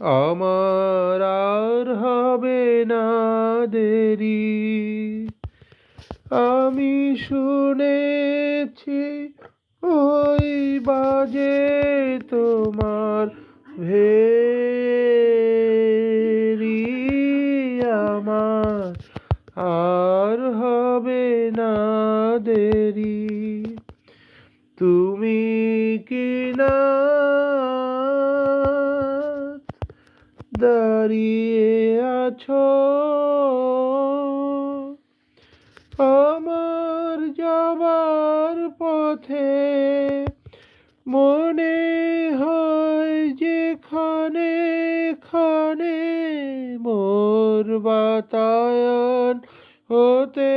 আমার আর হবে না দেরি। আমি শুনেছি ওই বাজে তোমার ভেরি। আমার আর হবে না দেরি। তুমি দাঁড়িয়ে আছো আমার যাবার পথে মনে হয় যেখানে খানে মোর বাতায়ন হতে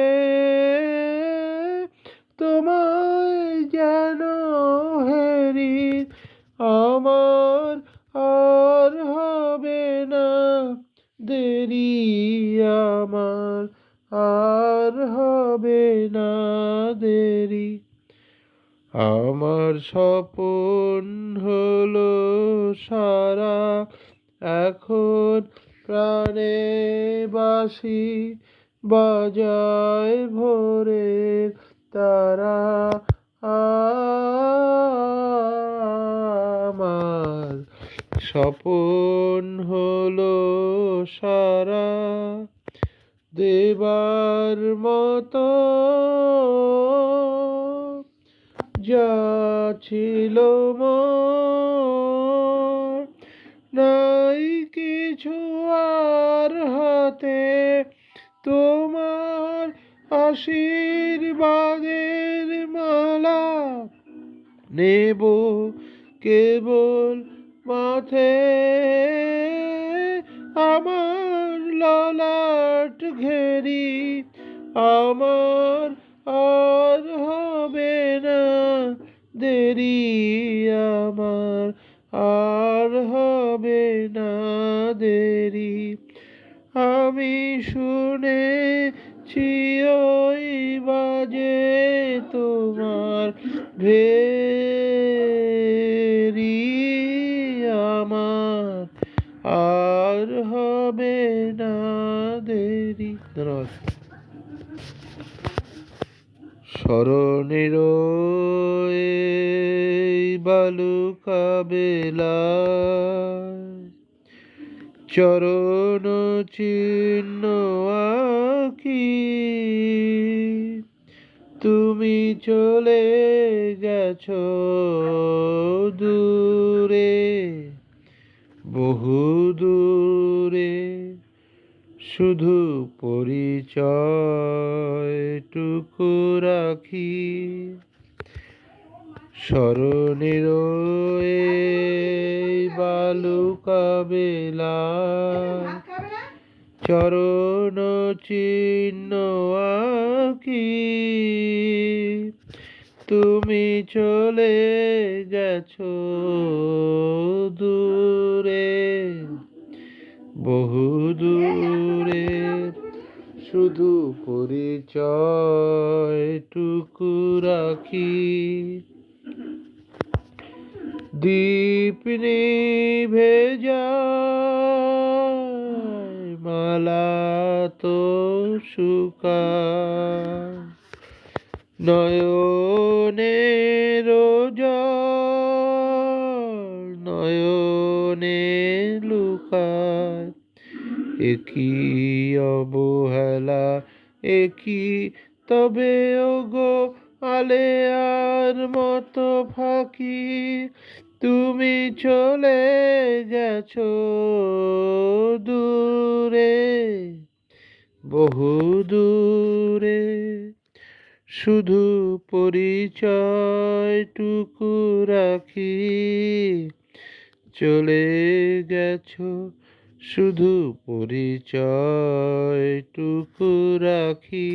দেরি আমার স্বপন হলো সারা। এখন প্রাণে বাসি বাজায় ভোরে তারা। আমার স্বপন হলো সারা। দেবার মতো যা ছিল নাই কিছু আর হাতে তোমার আশীর্বাদের মালা নেব কেবল মাথে। ললাট ঘেরি, আমার আর হবে না দেরি, আমার আর হবে না দেরি। আমি শুনেছি ওই বাজে তোমার ভেরি এই বালুকা বেলা চরণ চিহ্ন আঁকি তুমি চলে গেছো দূরে বহু দূরে। শুধু পরিচয়টুকু রাখি। স্মরণের বালুকা বেলা। চরণ চিহ্ন আঁকি। তুমি চলে গেছো দূরে। বহু দূরে শুধু পরিচয়টুকু রাখি। দীপ যায় মালা তো শুকায়। নয়নের জল নয়নে একই অবহেলা, একই। তবে ওগো আলেয়ার মতো ফাঁকি, তুমি চলে গেছো দূরে, বহু দূরে। শুধু পরিচয়টুকু রাখি, চলে গেছো শুধু পরিচয়টুকু রাখি।